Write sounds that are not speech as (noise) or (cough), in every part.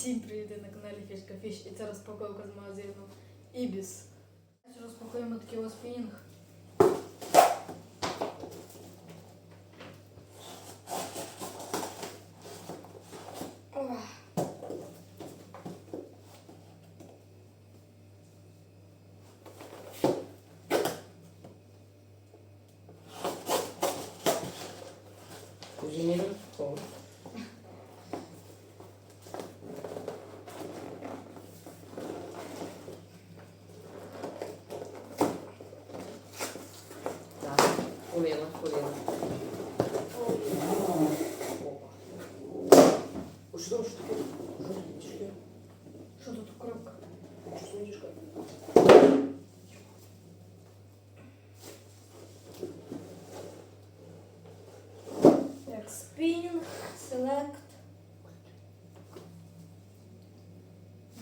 Всім привіт на каналі Фішка Фіш і це розпаковка з магазину Ібіс. Розпакуємо такий ось. Ох. Уже не легко. Так, хвилина, хвилина. О, Що там, що таке? Що таке? Що? Що тут коробка? Що как? Так, спінінг, селект.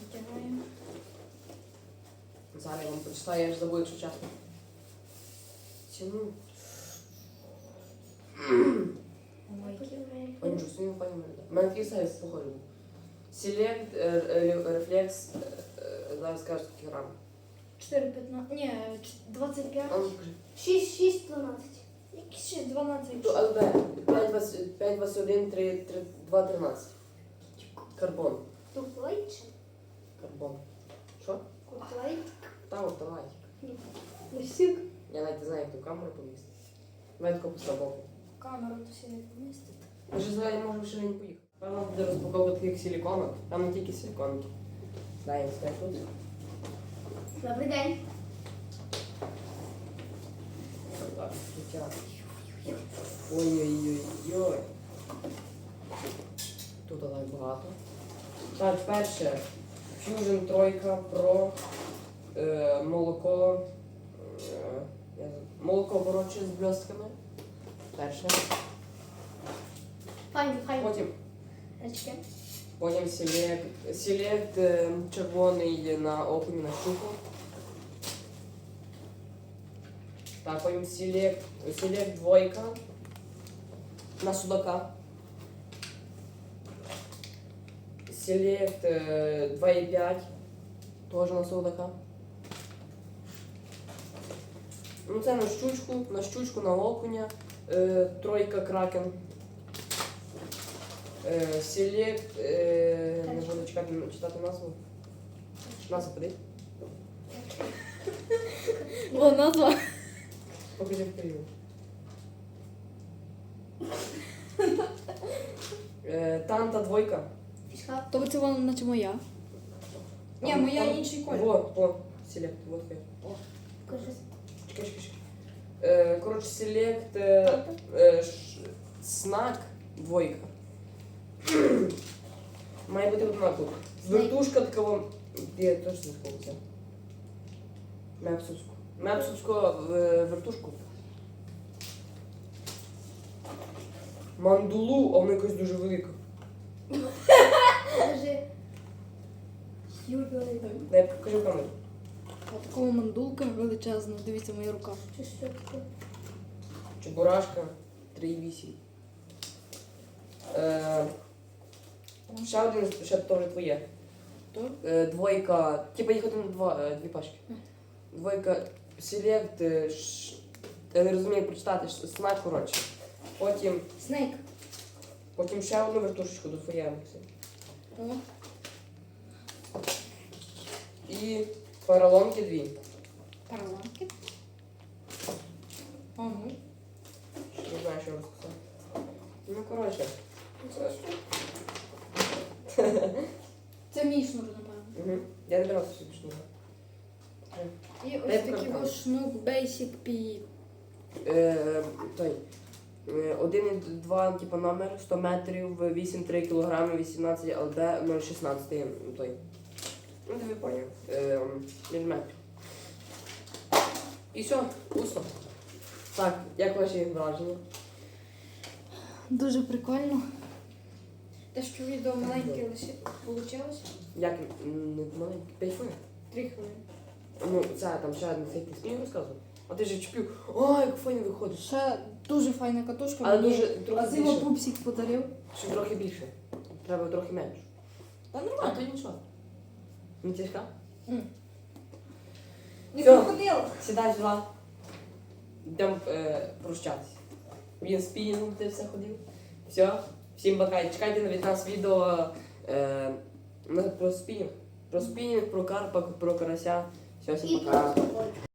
Витягаємо. Зараз я вам почитаю, я ж забув, якщо чесно. Ціну. Ой, нічого, собі не мене сайт похожий був. Select, рефлекс, е, е, зараз скажу, скільки грам. 4, 15, ні, 25. А ну скажи. 6, 6, 12. Якісь ще 12. То ЛБ 521 3, 3, 2, 13. Карбон. Туплайт чи? Карбон. Що? Куплайт. Та от давай. Усік. Я навіть не знаю, як ту камеру помістити. Давай тако боку. Камеру то сюди помістити. Ми ж зараз можемо ще не поїхати. Певно буде розпаковка таких силіконок. Там не тільки силіконки. Дай я тут. Добрий день. Так, життя. Ой-ой-ой-ой. Тут так багато. Так, перше. Fusion тройка Pro е, молоко. Е, молоко коротше з блістками. Перше. Файно, файно. Потім, Речки. потім Select, Select е, червоний на окуні на щуку. Так, потім Select, Select двойка на судака. Е, 2,5 теж на судака. Ну це на щучку, на щучку, на окуня. Е, тройка кракен. Е, е, не буду чекати, читати назву. Назву подай. О, назва. Покажи в період. Е, Танта двойка. Фішка. То це вона наче моя. Ні, моя інший колір. Вот, вот, селект, вот. Кажи. Чекай, чекай, чекай. Е, коротше, селект, снак двойка. Має бути однаково. Вертушка такого, я точно не це. Мепсовську. Мепсовську е, вертушку. Мандулу, а вона якась дуже велика. Юрій. Дай покажи камеру. А такого мандулка величезна. Дивіться, моя рука. Чи що таке? Чебурашка 3,8. Е, ще один, ще теж твоє. То? Е, двойка, типа їх один два, е, дві пачки. Двойка Select, е, ш- я не розумію прочитати, ш- смак коротше. Потім, Снейк. потім ще одну вертушечку до твоєї Максим. О, І паралонки дві. параланки. О, ну. Не знаю, що розказати. Ну, коротше. Це що? (laughs) Це мій шнур, напевно. Угу. Я не брав собі шнур. І ось такий покажу. ось шнур Basic PE. Е, той. Е, 1,2 типу, номер, 100 метрів, 8,3 кг, 18 ЛД, 0,16 той. Ну, ти поняв. Е, міліметр. І все, усно. Так, як ваші враження? Дуже прикольно. Те, що відео маленьке лише вийшло. Як м, не маленький? 5 хвилин? Три хвилини. Ну, це там ще один цей ти розказував. А ти ж чіпів, ой, як файно виходить. Ще дуже файна катушка. Але мені дуже трохи Азимо більше. пупсик подарив. Ще трохи більше. Треба трохи менше. Та А нормально. то нічого. Не тяжка? Не Всё. крокодил. Сідай сюди. Йдемо е, прощатися. Він спінінгом ти все ходив. Все. Всім пока. Чекайте на від нас відео е, про спінінг. Про спінінг, про карпа, про карася. Все, всім пока.